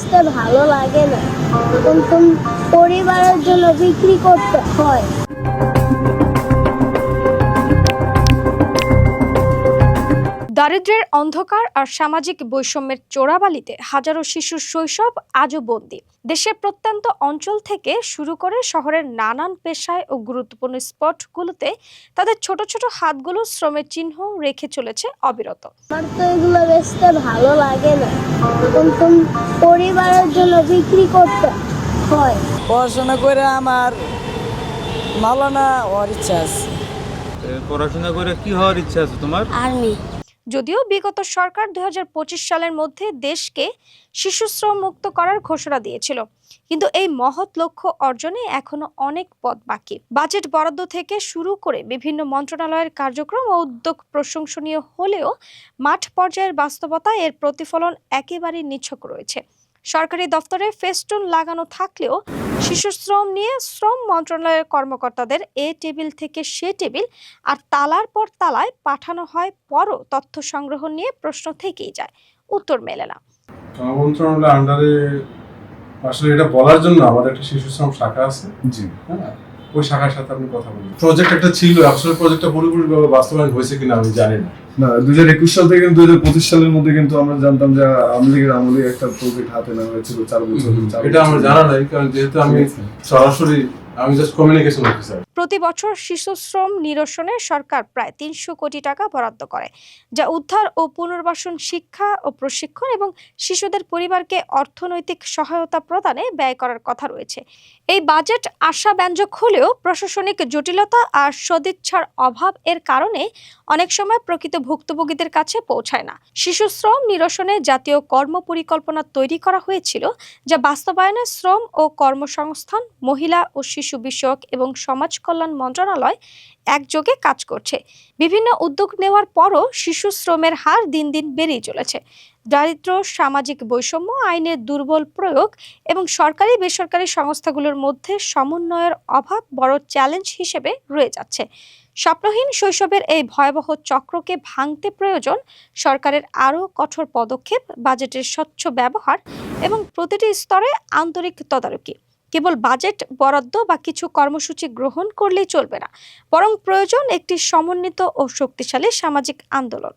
বেচতে ভালো লাগে না। পরিবারের জন্য বিক্রি করতে হয়। দারিদ্র্যের অন্ধকার আর সামাজিক বৈষম্যের চোরাবালিতে হাজারো শিশুর শৈশব আজও বন্দি। দেশের প্রত্যন্ত অঞ্চল থেকে শুরু করে শহরের নানান পেশায় ও গুরুত্বপূর্ণ স্পটগুলোতে তাদের ছোট ছোট হাতগুলো শ্রমের চিহ্ন রেখে চলেছে অবিরত। আমার তো এগুলো বেচতে ভালো লাগে না। পরিবারের জন্য বিক্রি করতে হয়? পড়াশোনা করে আমার মালানা হওয়ার ইচ্ছা আছে। পড়াশোনা করে কি হওয়ার ইচ্ছা আছে তোমার? আর্মি। যদিও বিগত সরকার দু হাজার পঁচিশ সালের মধ্যে দেশকে শিশুশ্রম মুক্ত করার ঘোষণা দিয়েছিল। কিন্তু এই মহৎ লক্ষ্য অর্জনে এখনও অনেক পথ বাকি। বাজেট বরাদ্দ থেকে শুরু করে বিভিন্ন মন্ত্রণালয়ের কার্যক্রম ও উদ্যোগ প্রশংসনীয় হলেও মাঠ পর্যায়ের বাস্তবতা এর প্রতিফলন একেবারেই নিছক রয়েছে। সরকারি দফতরে ফেস্টুন লাগানো থাকলেও শিশু শ্রম নিয়ে শ্রম মন্ত্রণালয়ের কর্মকর্তাদের এ টেবিল থেকে সে টেবিল আর তালার পর তালায় পাঠানো হয় পরও তথ্য সংগ্রহ নিয়ে প্রশ্ন থেকেই যায়। উত্তর মেলে না। শ্রম মন্ত্রণালয়ের আন্ডারে আসলে এটা বলার জন্য আমাদের একটা শিশু শ্রম শাখা আছে। জি। হ্যাঁ? ওই শাখার সাথে আপনি কথা বলুন। প্রজেক্ট একটা ছিল আসলে প্রজেক্টটা পুরোপুরিভাবে বাস্তবায়ন হয়েছে কিনা আমি জানি না। না দুই হাজার একুশ সাল থেকে দুই হাজার পঁচিশ সালের মধ্যে কিন্তু আমরা জানতাম যে আওয়ামী লীগের আমলে একটা প্রজেক্ট হাতে নেওয়া হয়েছিল চার বছর এটা আমার জানা নাই কারণ যেহেতু আমি সরাসরি আমি জাস্ট কমিউনিকেশন অফিসার প্রতি বছর শিশু শ্রম নিরসনে সরকার প্রায় তিনশো কোটি টাকা বরাদ্দ করে, যা উদ্ধার ও পুনর্বাসন শিক্ষা ও প্রশিক্ষণ এবং শিশুদের পরিবারকে অর্থনৈতিক সহায়তা প্রদানে ব্যয় করার কথা রয়েছে। এই বাজেট আশাব্যঞ্জক হলেও প্রশাসনিক জটিলতা আর সদিচ্ছার অভাব এর কারণে অনেক সময় প্রকৃত ভুক্তভোগীদের কাছে পৌঁছায় না। শিশু শ্রম নিরসনে জাতীয় কর্ম পরিকল্পনা তৈরি করা হয়েছিল, যা বাস্তবায়নে শ্রম ও কর্মসংস্থান, মহিলা ও শিশু বিষয়ক এবং সমাজ কল্যাণ মন্ত্রণালয় একযোগে কাজ করছে। বিভিন্ন উদ্যোগ নেওয়ার পরও শিশু শ্রমের হার দিন দিন বেড়েই চলেছে। দারিদ্র্য সামাজিক বৈষম্য, আইনের দুর্বল প্রয়োগ এবং সরকারি বেসরকারি সংস্থাগুলোর মধ্যে সমন্বয়ের অভাব বড় চ্যালেঞ্জ হিসেবে রয়ে যাচ্ছে। স্বপ্নহীন শৈশবের এই ভয়াবহ চক্রকে ভাঙতে প্রয়োজন সরকারের আরও কঠোর পদক্ষেপ, বাজেটের স্বচ্ছ ব্যবহার এবং প্রতিটি স্তরে আন্তরিক তদারকি। কেবল বাজেট, বরাদ্দ বা কিছু কর্মসূচি গ্রহণ করলেই চলবে না। বরং প্রয়োজন একটি সমন্বিত ও শক্তিশালী সামাজিক আন্দোলন।